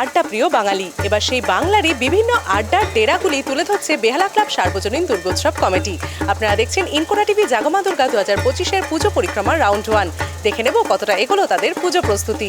আড্ডা প্রিয় বাঙালি। এবার সেই বাংলারই বিভিন্ন আড্ডার ডেরাগুলি তুলে ধরছে বেহালা ক্লাব সার্বজনীন দুর্গোৎসব কমিটি। আপনারা দেখছেন ইনকোনা টিভি জাগমা দুর্গা দু হাজার পঁচিশের পুজো পরিক্রমা রাউন্ড ওয়ান। দেখে নেব কতটা এগোলো তাদের পুজো প্রস্তুতি।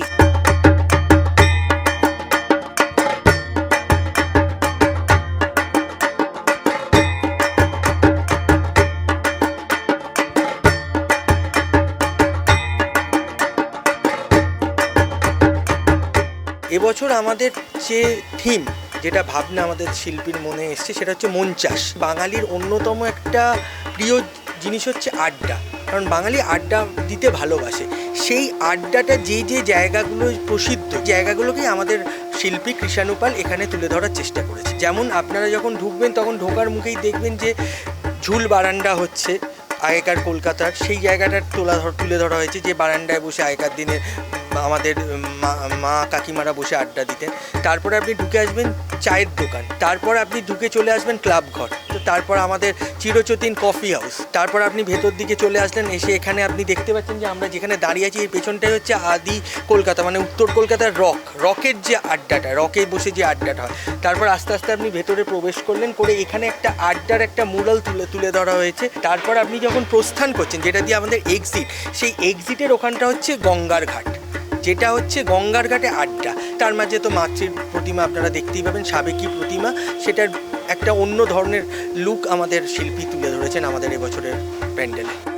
এবছর আমাদের যে থিম যেটা ভাবনা আমাদের শিল্পীর মনে এসছে, সেটা হচ্ছে মন চাষ। বাঙালির অন্যতম একটা প্রিয় জিনিস হচ্ছে আড্ডা। কারণ বাঙালি আড্ডা দিতে ভালোবাসে। সেই আড্ডাটা যে যে জায়গাগুলো প্রসিদ্ধ জায়গাগুলোকেই আমাদের শিল্পী কৃষাণুপাল এখানে তুলে ধরার চেষ্টা করেছে। যেমন আপনারা যখন ঢুকবেন, তখন ঢোকার মুখেই দেখবেন যে ঝুল বারান্দা হচ্ছে আগেকার কলকাতার। সেই জায়গাটার তোলা তুলে ধরা হয়েছে যে বারান্দায় বসে আগেকার দিনে আমাদের মা কাকিমারা বসে আড্ডা দিতেন। তারপরে আপনি ঢুকে আসবেন চায়ের দোকান। তারপর আপনি ঢুকে চলে আসবেন ক্লাব ঘর। তো তারপর আমাদের চিরচতিন কফি হাউস। তারপর আপনি ভেতর দিকে চলে আসলেন, এসে এখানে আপনি দেখতে পাচ্ছেন যে আমরা যেখানে দাঁড়িয়ে আছি, এই পেছনটাই হচ্ছে আদি কলকাতা মানে উত্তর কলকাতার রক। রকের যে আড্ডাটা, রকে বসে যে আড্ডাটা হয়। তারপর আস্তে আস্তে আপনি ভেতরে প্রবেশ করলেন, করে এখানে একটা আড্ডার একটা মুরাল তুলে তুলে ধরা হয়েছে। তারপর আপনি যখন প্রস্থান করছেন, যেটা দিয়ে আমাদের এক্সিট সেই এক্সিটের ওখানটা হচ্ছে গঙ্গার ঘাট। যেটা হচ্ছে গঙ্গার ঘাটে আড্ডা। তার মাঝে তো মাতৃ প্রতিমা আপনারা দেখতেই পাবেন, সাবেকি প্রতিমা। সেটার একটা অন্য ধরনের লুক আমাদের শিল্পী তুলে ধরেছেন আমাদের এবছরের প্যান্ডেলে।